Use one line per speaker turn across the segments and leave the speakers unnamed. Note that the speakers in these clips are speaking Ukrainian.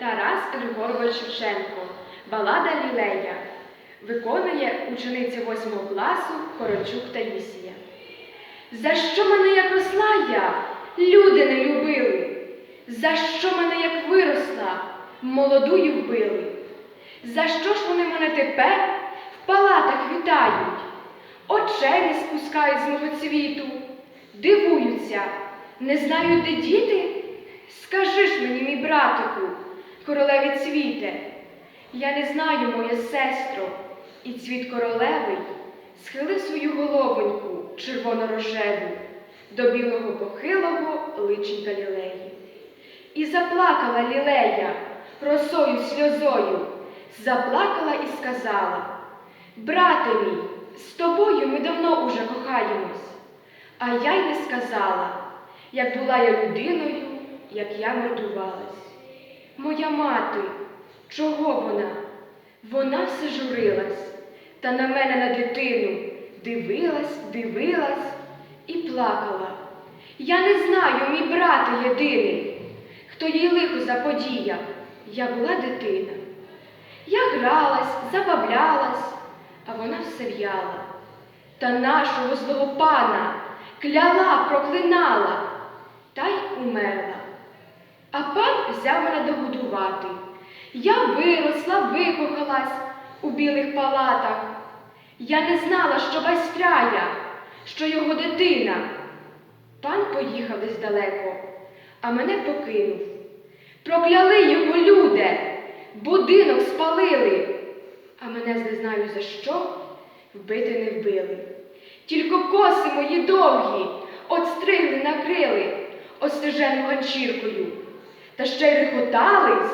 Тарас Григорович Шевченко. Балада Лілея. Виконує учениця 8 класу Корочук Таїсія. За що мене як росла я, люди не любили? За що мене як виросла, молодую вбили? За що ж вони мене тепер в палатах вітають? Очей не спускають з мого цвіту, дивуються, не знають, де діти? Скажи ж мені, мій братику, королеві цвіте, я не знаю, моя сестро, і цвіт королевий схилив свою головоньку червоно-рожеву до білого похилого личенька лілеї. І заплакала лілея росою сльозою, заплакала і сказала: Брате мій, з тобою ми давно уже кохаємось. А я й не сказала, як була я людиною, як я мордувалась. Моя мати, чого вона? Вона все журилась, та на мене на дитину дивилась, дивилась і плакала. Я не знаю, мій брате єдиний, хто їй лихо заподіяв, я була дитина. Я гралась, забавлялась, а вона все в'яла. Та нашого злого пана кляла, проклинала, та й умерла. А пан взяв мене догодувати. Я виросла, викохалась у білих палатах. Я не знала, що Байстрая, що його дитина. Пан поїхав десь далеко, а мене покинув. Прокляли його люди, будинок спалили, а мене не знаю за що вбити не вбили. Тільки коси мої довгі, от стригли, накрили остежену ганчіркою. Та ще й рехотались,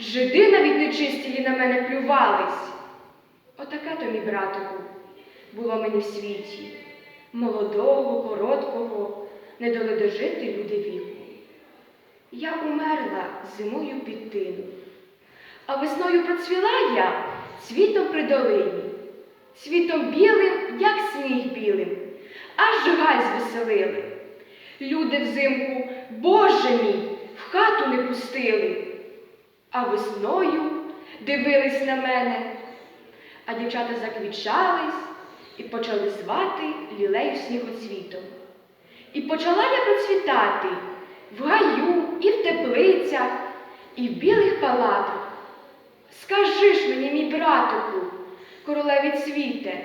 жиди навіть нечистілі на мене плювались. Отаке то, мій братику, було мені в світі. Молодого, короткого, не дали дожити люди віку. Я умерла зимою під тину, а весною процвіла я цвітом при долині, цвітом білим, як сніг білим, аж гай звеселили. Люди взимку, Боже мій, хату не пустили, а весною дивились на мене, а дівчата заквічались і почали звати лілею снігоцвітом. І почала я процвітати в гаю, і в теплицях, і в білих палатах. Скажи ж мені, мій братику, королеві цвіте,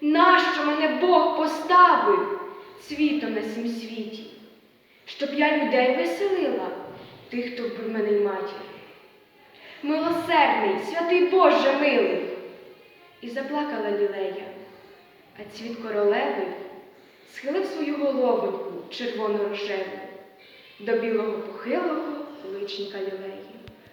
нащо мене Бог поставив цвітом на сім світі, щоб я людей веселила, тих, хто вбив мене й матір. Милосердний, святий Боже милий. І заплакала лілея, а цвіт королеви схилив свою головоньку червоно рожеву до білого похилого личника лілеї.